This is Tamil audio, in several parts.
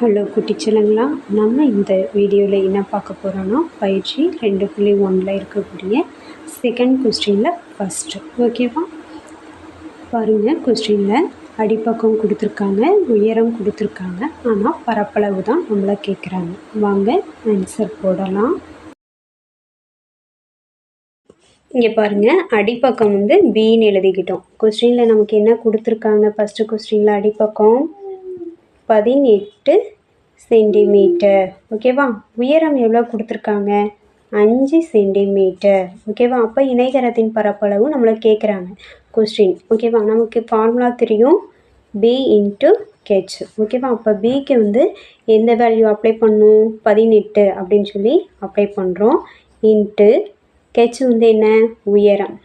ஹலோ குட்டிச்சலங்களா நம்ம இந்த வீடியோவில் என்ன பார்க்க போகிறோன்னா பயிற்சி ரெண்டு புள்ளி ஒன்றில் இருக்கக்கூடிய செகண்ட் கொஸ்டினில் ஃபஸ்ட்டு ஓகேவா பாருங்கள் கொஸ்டினில் அடிப்பக்கம் கொடுத்துருக்காங்க உயரம் கொடுத்துருக்காங்க ஆனால் பரப்பளவு தான் நம்மளை கேட்குறாங்க வாங்க ஆன்சர் போடலாம். இங்கே பாருங்கள் அடிப்பக்கம் வந்து பின்னு எழுதிக்கிட்டோம். கொஸ்டினில் நமக்கு என்ன கொடுத்துருக்காங்க? ஃபஸ்ட்டு கொஸ்டினில் அடிப்பக்கம். பதினெட்டு சென்டிமீட்டர். ஓகேவா? உயரம் எவ்வளோ கொடுத்துருக்காங்க? அஞ்சு சென்டிமீட்டர். ஓகேவா? அப்போ இணைகரத்தின் பரப்பளவு நம்மளை கேட்குறாங்க கொஸ்டின் ஓகேவா? நமக்கு ஃபார்முலா தெரியும். பி இன்ட்டு கெச் ஓகேவா? அப்போ பிக்கு வந்து எந்த வேல்யூ அப்ளை பண்ணும்? பதினெட்டு அப்படின்னு சொல்லி அப்ளை பண்ணுறோம் இன்ட்டு கெச் வந்து என்ன? உயரம்.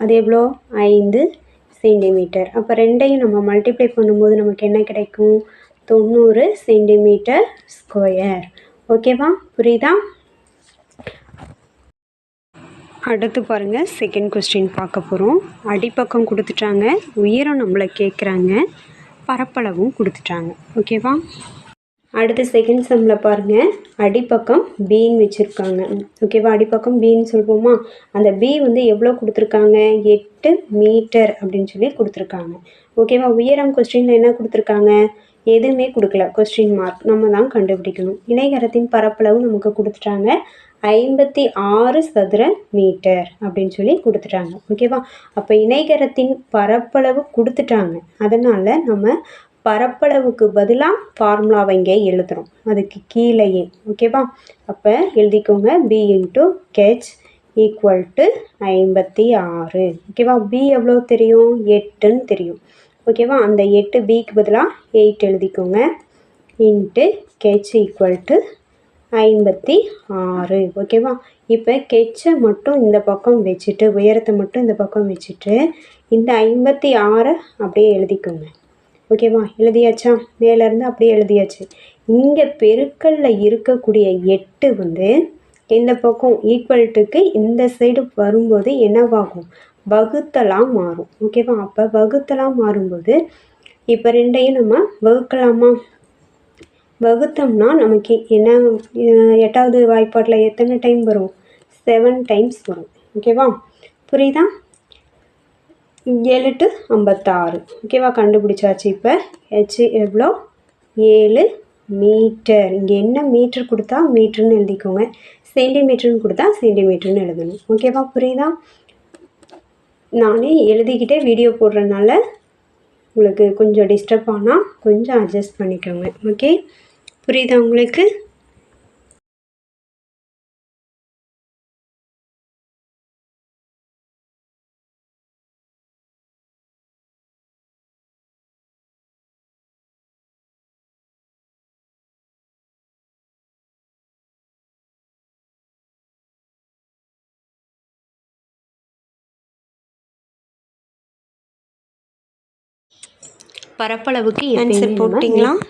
அது எவ்வளோ? ஐந்து சென்டிமீட்டர். அப்போ ரெண்டையும் நம்ம மல்டிப்ளை பண்ணும்போது நமக்கு என்ன கிடைக்கும்? தொண்ணூறு சென்டிமீட்டர் ஸ்கொயர். ஓகேவா புரியுதா? அடுத்து பாருங்கள் செகண்ட் கொஸ்டின் பார்க்க போகிறோம் அடிப்பக்கம் கொடுத்துட்டாங்க உயரம் நம்மளை கேட்குறாங்க பரப்பளவும் கொடுத்துட்டாங்க. ஓகேவா அடுத்து செகண்ட் செம்மில் பாருங்கள் அடிப்பக்கம் பீன்னு வச்சுருக்காங்க. ஓகேவா அடிப்பக்கம் பீன்னு சொல்லுவோமா? அந்த பி வந்து எவ்வளோ கொடுத்துருக்காங்க? எட்டு மீட்டர் அப்படின்னு சொல்லி கொடுத்துருக்காங்க. ஓகேவா உயரம் கொஸ்டினில் என்ன கொடுத்துருக்காங்க? எதுவுமே கொடுக்கல. கொஸ்டின் மார்க் நம்ம தான் கண்டுபிடிக்கணும். இணைகரத்தின் பரப்பளவு நமக்கு கொடுத்துட்டாங்க. ஐம்பத்தி ஆறு சதுர மீட்டர் அப்படின்னு சொல்லி கொடுத்துட்டாங்க. ஓகேவா அப்போ இணைகரத்தின் பரப்பளவு கொடுத்துட்டாங்க. அதனால் நம்ம பரப்பளவுக்கு பதிலாக ஃபார்முலாவை இங்கே எழுதுகிறோம் அதுக்கு கீழேயே. ஓகேவா அப்போ எழுதிக்கோங்க. P into H equal to ஐம்பத்தி ஆறு. ஓகேவா பி எவ்வளோ தெரியும்? எட்டுன்னு தெரியும். ஓகேவா? அந்த எட்டு பிக்கு பதிலாக எயிட் எழுதிக்கோங்க. இன்ட்டு கெச் ஈக்குவல் டு ஐம்பத்தி ஆறு. ஓகேவா? இப்போ கெச்சை மட்டும் இந்த பக்கம் வச்சுட்டு உயரத்தை மட்டும் இந்த பக்கம் வச்சுட்டு இந்த ஐம்பத்தி ஆறை அப்படியே எழுதிக்கோங்க. ஓகேவா? எழுதியாச்சா? மேலேருந்து அப்படியே எழுதியாச்சு. இங்கே பெருக்கல்ல இருக்கக்கூடிய எட்டு வந்து இந்த பக்கம் ஈக்குவல்ட்டுக்கு இந்த சைடு வரும்போது என்னவாகும்? வகுத்தலாம் மாறும். ஓகேவா அப்போ வகுத்தலாம் மாறும்போது இப்போ ரெண்டையும் நம்ம வகுக்கலாமா? வகுத்தோம்னா நமக்கு என்ன எட்டாவது வாய்ப்பாட்டில் எத்தனை டைம் வரும்? செவன் டைம்ஸ் வரும். ஓகேவா புரியுதா? ஏழு டு ஐம்பத்தாறு. ஓகேவா கண்டுபிடிச்சாச்சு இப்போ. ஹெச் எவ்வளோ ஏழு மீட்டர் இங்கே என்ன மீட்டர் கொடுத்தா? மீட்டர்னு எழுதிக்கோங்க. சென்டிமீட்டர்னு கொடுத்தா சென்டிமீட்டர்னு எழுதணும். ஓகேவா புரியுதா? நானே எழுதிக்கிட்டே வீடியோ போடுறதுனால உங்களுக்கு கொஞ்சம் டிஸ்டர்ப் ஆனால் கொஞ்சம் அட்ஜஸ்ட் பண்ணிக்கோங்க. ஓகே புரியுதா உங்களுக்கு? பரப்பளவுக்கு ஆன்சர் போட்டிங்களா?